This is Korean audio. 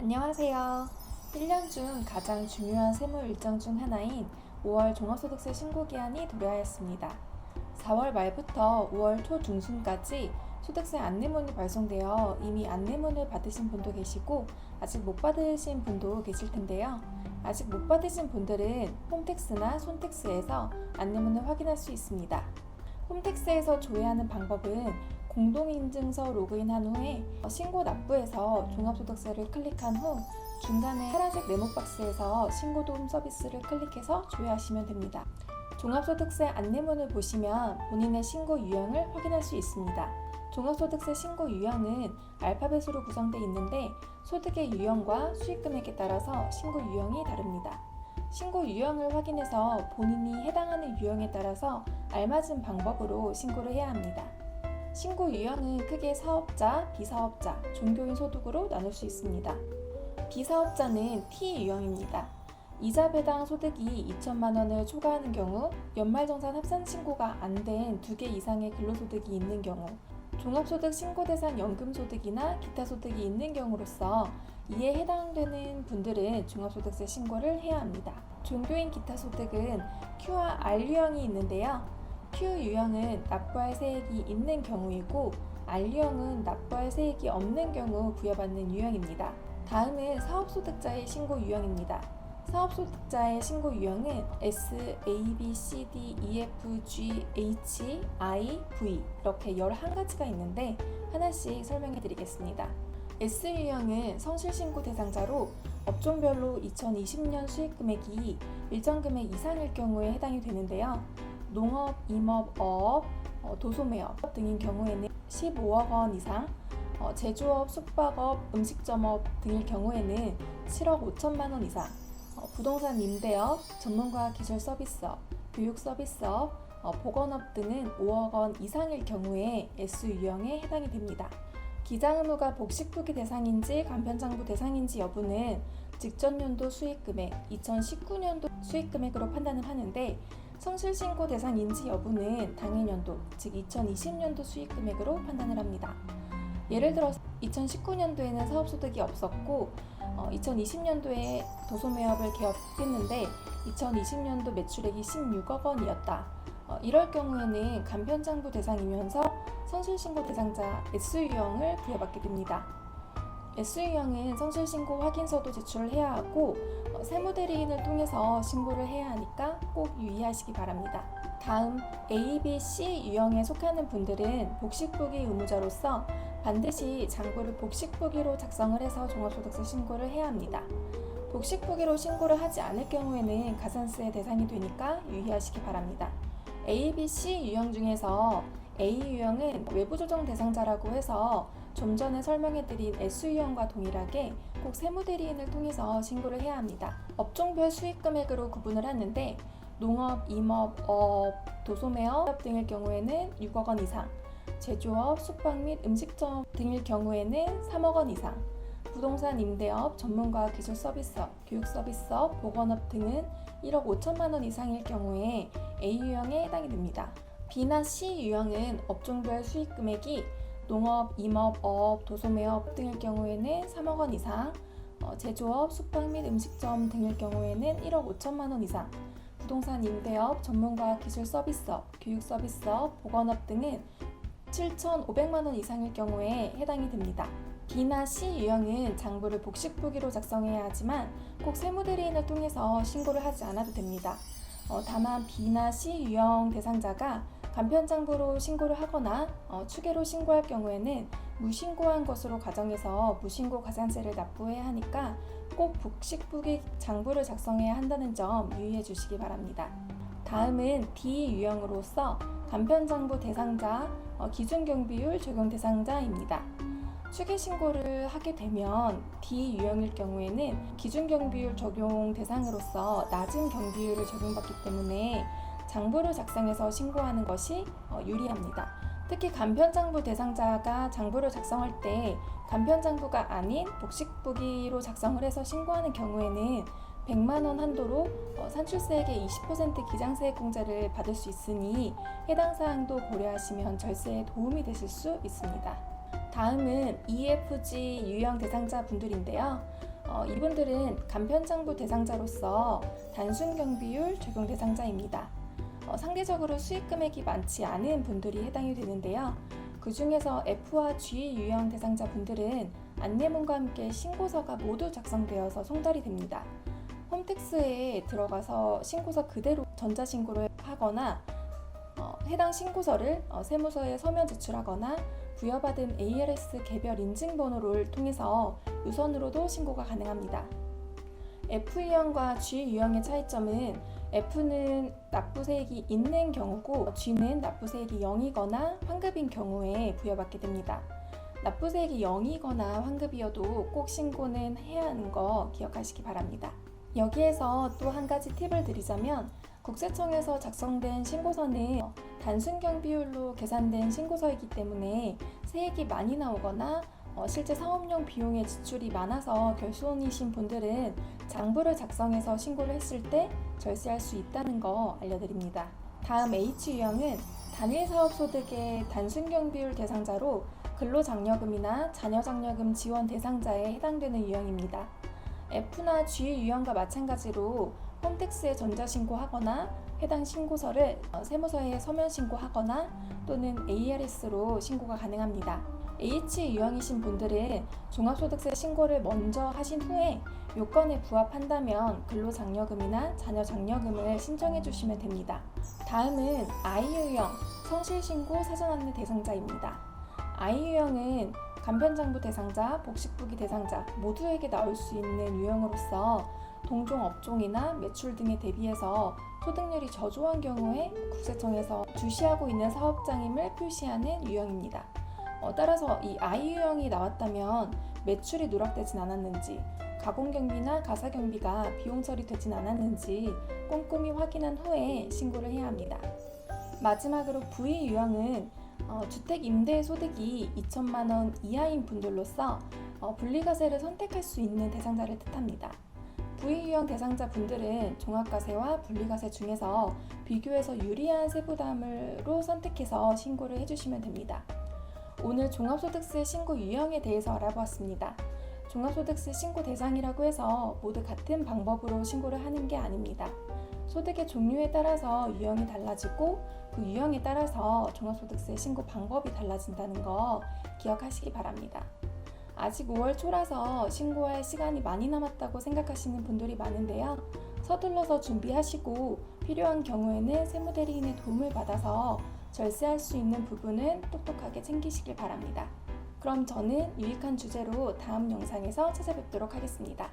안녕하세요. 1년 중 가장 중요한 세무 일정 중 하나인 5월 종합소득세 신고 기한이 도래하였습니다. 4월 말부터 5월 초 중순까지 소득세 안내문이 발송되어 이미 안내문을 받으신 분도 계시고 아직 못 받으신 분도 계실 텐데요. 아직 못 받으신 분들은 홈택스나 손택스에서 안내문을 확인할 수 있습니다. 홈택스에서 조회하는 방법은 공동인증서 로그인한 후에 신고 납부에서 종합소득세를 클릭한 후 중간에 파란색 네모 박스에서 신고 도움 서비스를 클릭해서 조회하시면 됩니다. 종합소득세 안내문을 보시면 본인의 신고 유형을 확인할 수 있습니다. 종합소득세 신고 유형은 알파벳으로 구성되어 있는데 소득의 유형과 수익 금액에 따라서 신고 유형이 다릅니다. 신고 유형을 확인해서 본인이 해당하는 유형에 따라서 알맞은 방법으로 신고를 해야 합니다. 신고 유형은 크게 사업자, 비사업자, 종교인 소득으로 나눌 수 있습니다. 비사업자는 T 유형입니다. 이자 배당 소득이 2천만 원을 초과하는 경우, 연말정산 합산 신고가 안 된 두 개 이상의 근로소득이 있는 경우, 종합소득 신고 대상 연금소득이나 기타 소득이 있는 경우로서 이에 해당되는 분들은 종합소득세 신고를 해야 합니다. 종교인 기타 소득은 Q와 R 유형이 있는데요. Q 유형은 납부할 세액이 있는 경우이고 R 유형은 납부할 세액이 없는 경우 부여받는 유형입니다. 다음은 사업소득자의 신고 유형입니다. 사업소득자의 신고 유형은 S, A, B, C, D, E, F, G, H, I, V 이렇게 11가지가 있는데 하나씩 설명해 드리겠습니다. S 유형은 성실신고 대상자로 업종별로 2020년 수익 금액이 일정 금액 이상일 경우에 해당이 되는데요. 농업, 임업, 어업, 어, 도소매업 등인 경우에는 15억 원 이상, 어, 제조업, 숙박업, 음식점업 등일 경우에는 7억 5천만 원 이상, 어, 부동산 임대업, 전문가 기술 서비스업, 교육 서비스업, 어, 보건업 등은 5억 원 이상일 경우에 S 유형에 해당이 됩니다. 기장 의무가 복식부기 대상인지 간편장부 대상인지 여부는 직전 연도 수익 금액, 2019년도 수익 금액으로 판단을 하는데 성실신고 대상 인지 여부는 당해년도, 즉 2020년도 수익 금액으로 판단을 합니다. 예를 들어서 2019년도에는 사업소득이 없었고 어, 2020년도에 도소매업을 개업했는데 2020년도 매출액이 16억 원이었다. 어, 이럴 경우에는 간편장부 대상이면서 성실신고 대상자 S유형을 부여받게 됩니다. S유형은 성실신고 확인서도 제출을 해야 하고 어, 세무대리인을 통해서 신고를 해야 하니까 꼭 유의하시기 바랍니다. 다음 A, B, C 유형에 속하는 분들은 복식부기 의무자로서 반드시 장부를 복식부기로 작성을 해서 종합소득세 신고를 해야 합니다. 복식부기로 신고를 하지 않을 경우에는 가산세 대상이 되니까 유의하시기 바랍니다. A, B, C 유형 중에서 A 유형은 외부 조정 대상자라고 해서 좀 전에 설명해드린 S 유형과 동일하게 꼭 세무대리인을 통해서 신고를 해야 합니다. 업종별 수익 금액으로 구분을 하는데 농업, 임업, 어업, 도소매업 등일 경우에는 6억 원 이상, 제조업, 숙박 및 음식점 등일 경우에는 3억 원 이상, 부동산 임대업, 전문가 기술 서비스업, 교육 서비스업, 보건업 등은 1억 5천만 원 이상일 경우에 A 유형에 해당이 됩니다. B나 C 유형은 업종별 수익 금액이 농업, 임업, 어업, 도소매업 등일 경우에는 3억 원 이상, 어, 제조업, 숙박 및 음식점 등일 경우에는 1억 5천만 원 이상, 부동산 임대업, 전문가 기술 서비스업, 교육 서비스업, 보건업 등은 7,500만 원 이상일 경우에 해당이 됩니다. B나 C 유형은 장부를 복식 부기로 작성해야 하지만 꼭 세무대리인을 통해서 신고를 하지 않아도 됩니다. 어, 다만 B나 C 유형 대상자가 간편장부로 신고를 하거나 어, 추계로 신고할 경우에는 무신고한 것으로 가정해서 무신고 가산세를 납부해야 하니까 꼭 복식부기 장부를 작성해야 한다는 점 유의해 주시기 바랍니다. 다음은 D 유형으로서 간편장부 대상자 어, 기준경비율 적용 대상자입니다. 추계 신고를 하게 되면 D 유형일 경우에는 기준 경비율 적용 대상으로서 낮은 경비율을 적용받기 때문에 장부를 작성해서 신고하는 것이 어, 유리합니다. 특히 간편장부 대상자가 장부를 작성할 때 간편장부가 아닌 복식부기로 작성을 해서 신고하는 경우에는 100만 원 한도로 어, 산출세액의 20% 기장세액 공제를 받을 수 있으니 해당 사항도 고려하시면 절세에 도움이 되실 수 있습니다. 다음은 EFG 유형 대상자 분들인데요. 어, 이분들은 간편장부 대상자로서 단순 경비율 적용 대상자입니다. 어, 상대적으로 수익 금액이 많지 않은 분들이 해당이 되는데요. 그 중에서 F와 G 유형 대상자 분들은 안내문과 함께 신고서가 모두 작성되어서 송달이 됩니다. 홈택스에 들어가서 신고서 그대로 전자신고를 하거나 어, 해당 신고서를 어, 세무서에 서면 제출하거나 부여받은 ARS 개별 인증번호를 통해서 유선으로도 신고가 가능합니다. F 유형과 G 유형의 차이점은 F는 납부세액이 있는 경우고 G는 납부세액이 0이거나 환급인 경우에 부여받게 됩니다. 납부세액이 0이거나 환급이어도 꼭 신고는 해야 하는 거 기억하시기 바랍니다. 여기에서 또 한 가지 팁을 드리자면 국세청에서 작성된 신고서는 단순 경비율로 계산된 신고서이기 때문에 세액이 많이 나오거나 어, 실제 사업용 비용의 지출이 많아서 결손이신 분들은 장부를 작성해서 신고를 했을 때 절세할 수 있다는 거 알려드립니다. 다음 H 유형은 단일 사업 소득의 단순 경비율 대상자로 근로장려금이나 자녀장려금 지원 대상자에 해당되는 유형입니다. F나 G 유형과 마찬가지로 홈택스에 전자신고하거나 해당 신고서를 어, 세무서에 서면 신고하거나 또는 ARS로 신고가 가능합니다. H 유형이신 분들은 종합소득세 신고를 먼저 하신 후에 요건에 부합한다면 근로장려금이나 자녀장려금을 신청해 주시면 됩니다. 다음은 I 유형 성실신고 사전안내 대상자입니다. I 유형은 간편장부 대상자, 복식부기 대상자 모두에게 나올 수 있는 유형으로서 동종 업종이나 매출 등에 대비해서 소득률이 저조한 경우에 국세청에서 주시하고 있는 사업장임을 표시하는 유형입니다. 어, 따라서 이 I 유형이 나왔다면 매출이 누락되진 않았는지, 가공 경비나 가사 경비가 비용 처리되진 않았는지 꼼꼼히 확인한 후에 신고를 해야 합니다. 마지막으로 V 유형은 어, 주택 임대 소득이 2천만 원 이하인 분들로서 어, 분리과세를 선택할 수 있는 대상자를 뜻합니다. V 유형 대상자 분들은 종합과세와 분리과세 중에서 비교해서 유리한 세부담으로 선택해서 신고를 해주시면 됩니다. 오늘 종합소득세 신고 유형에 대해서 알아보았습니다. 종합소득세 신고 대상이라고 해서 모두 같은 방법으로 신고를 하는 게 아닙니다. 소득의 종류에 따라서 유형이 달라지고 그 유형에 따라서 종합소득세 신고 방법이 달라진다는 거 기억하시기 바랍니다. 아직 5월 초라서 신고할 시간이 많이 남았다고 생각하시는 분들이 많은데요. 서둘러서 준비하시고 필요한 경우에는 세무대리인의 도움을 받아서 절세할 수 있는 부분은 똑똑하게 챙기시길 바랍니다. 그럼 저는 유익한 주제로 다음 영상에서 찾아뵙도록 하겠습니다.